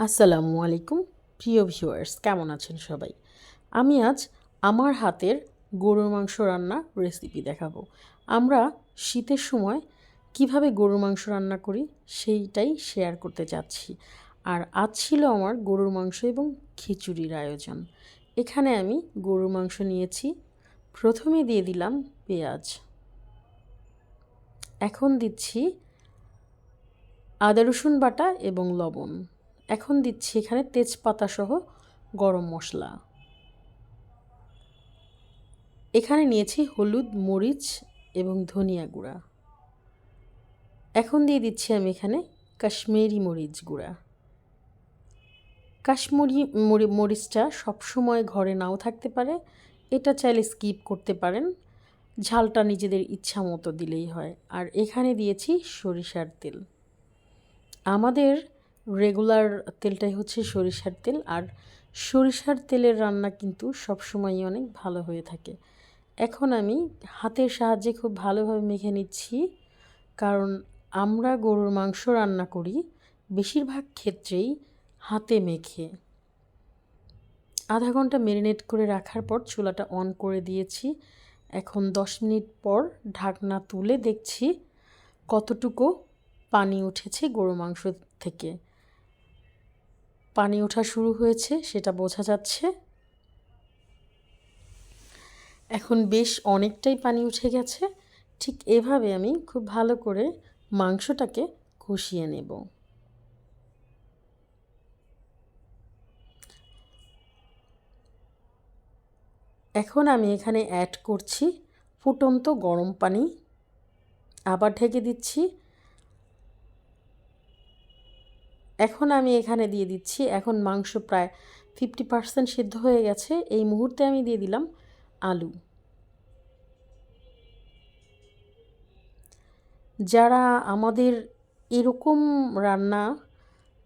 আসসালামু আলাইকুম, প্রিয় ভিউয়ার্স, কেমন আছেন সবাই? আমি আজ আমার হাতের গরুর মাংস রান্না রেসিপি দেখাবো। আমরা শীতের সময় কীভাবে গরুর মাংস রান্না করি সেইটাই শেয়ার করতে চাচ্ছি আর আজ ছিল আমার গরুর মাংস এবং খিচুড়ির আয়োজন। এখানে আমি গরুর মাংস নিয়েছি, প্রথমে দিয়ে দিলাম পেঁয়াজ। এখন দিচ্ছি আদা রসুন বাটা এবং লবণ। এখন দিচ্ছি এখানে তেজপাতা সহ গরম মশলা। এখানে নিয়েছি হলুদ, মরিচ এবং ধনিয়া গুঁড়া। এখন দিয়ে দিচ্ছি আমি এখানে কাশ্মীরি মরিচ গুঁড়া। কাশ্মীরি মরিচটা সবসময় ঘরে নাও থাকতে পারে। এটা চাইলে স্কিপ করতে পারেন। ঝালটা নিজেদের ইচ্ছা মতো দিলেই হয়। আর এখানে দিয়েছি সরিষার তেল। আমাদের রেগুলার তেলটাই হচ্ছে সরিষার তেল। আর সরিষার তেলের রান্না কিন্তু সবসময়ই অনেক ভালো হয়ে থাকে। এখন আমি হাতের সাহায্যে খুব ভালোভাবে মেখে নিচ্ছি। কারণ আমরা গরুর মাংস রান্না করি বেশিরভাগ ক্ষেত্রেই হাতে মেখে। আধা ঘণ্টা মেরিনেট করে রাখার পর চুলাটা অন করে দিয়েছি। এখন দশ মিনিট পর ঢাকনা তুলে দেখছি কতটুকু পানি উঠেছে গরু মাংস থেকে। পানি ওঠা শুরু হয়েছে, সেটা বোঝা যাচ্ছে। এখন বেশ অনেকটাই পানি উঠে গেছে। ঠিক এভাবে আমি খুব ভালো করে মাংসটাকে কষিয়ে নেব। এখন আমি এখানে অ্যাড করছি ফুটন্ত গরম পানি। আবার ঢেকে দিচ্ছি এখন আমি এখানে দিয়ে দিচ্ছি, এখন মাংস প্রায় ফিফটি পার্সেন্ট সিদ্ধ হয়ে গেছে। এই মুহূর্তে আমি দিয়ে দিলাম আলু। যারা আমাদের এরকম রান্না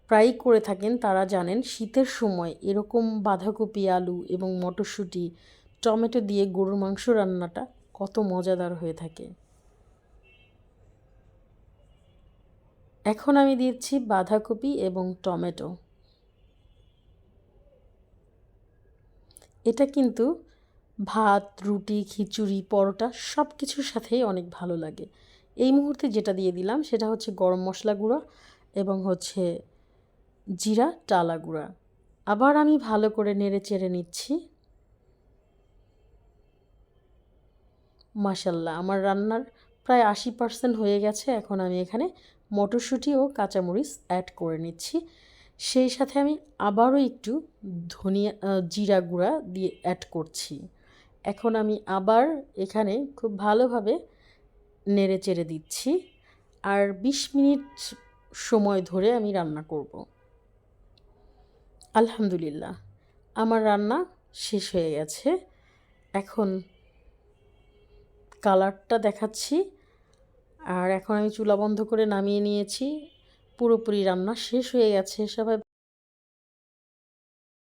প্রায়ই করে থাকেন, তারা জানেন শীতের সময় এরকম বাঁধাকপি, আলু এবং মটরশুঁটি, টমেটো দিয়ে গরুর মাংস রান্নাটা কত মজাদার হয়ে থাকে। এখন আমি দিচ্ছি বাঁধাকপি এবং টমেটো। এটা কিন্তু ভাত, রুটি, খিচুড়ি, পরোটা সব কিছুর সাথেই অনেক ভালো লাগে। এই মুহূর্তে যেটা দিয়ে দিলাম সেটা হচ্ছে গরম মশলা গুঁড়া এবং হচ্ছে জিরা, টালা গুঁড়া। আবার আমি ভালো করে নেড়ে চেড়ে নিচ্ছি। মাসাল্লাহ আমার রান্নার প্রায় আশি পার্সেন্ট হয়ে গেছে। এখন আমি এখানে মটরশুঁটি ও কাঁচামরিচ অ্যাড করে নিচ্ছি। সেই সাথে আমি আবারও একটু ধনিয়া জিরা গুঁড়া দিয়ে অ্যাড করছি। এখন আমি আবার এখানে খুব ভালোভাবে নেড়ে চেড়ে দিচ্ছি। আর বিশ মিনিট সময় ধরে আমি রান্না করব। আলহামদুলিল্লাহ, আমার রান্না শেষ হয়ে গেছে। এখন কালারটা দেখাচ্ছি। আর এখন আমি চুলা বন্ধ করে নামিয়ে নিয়েছি। পুরোপুরি রান্না শেষ হয়ে গেছে সবাই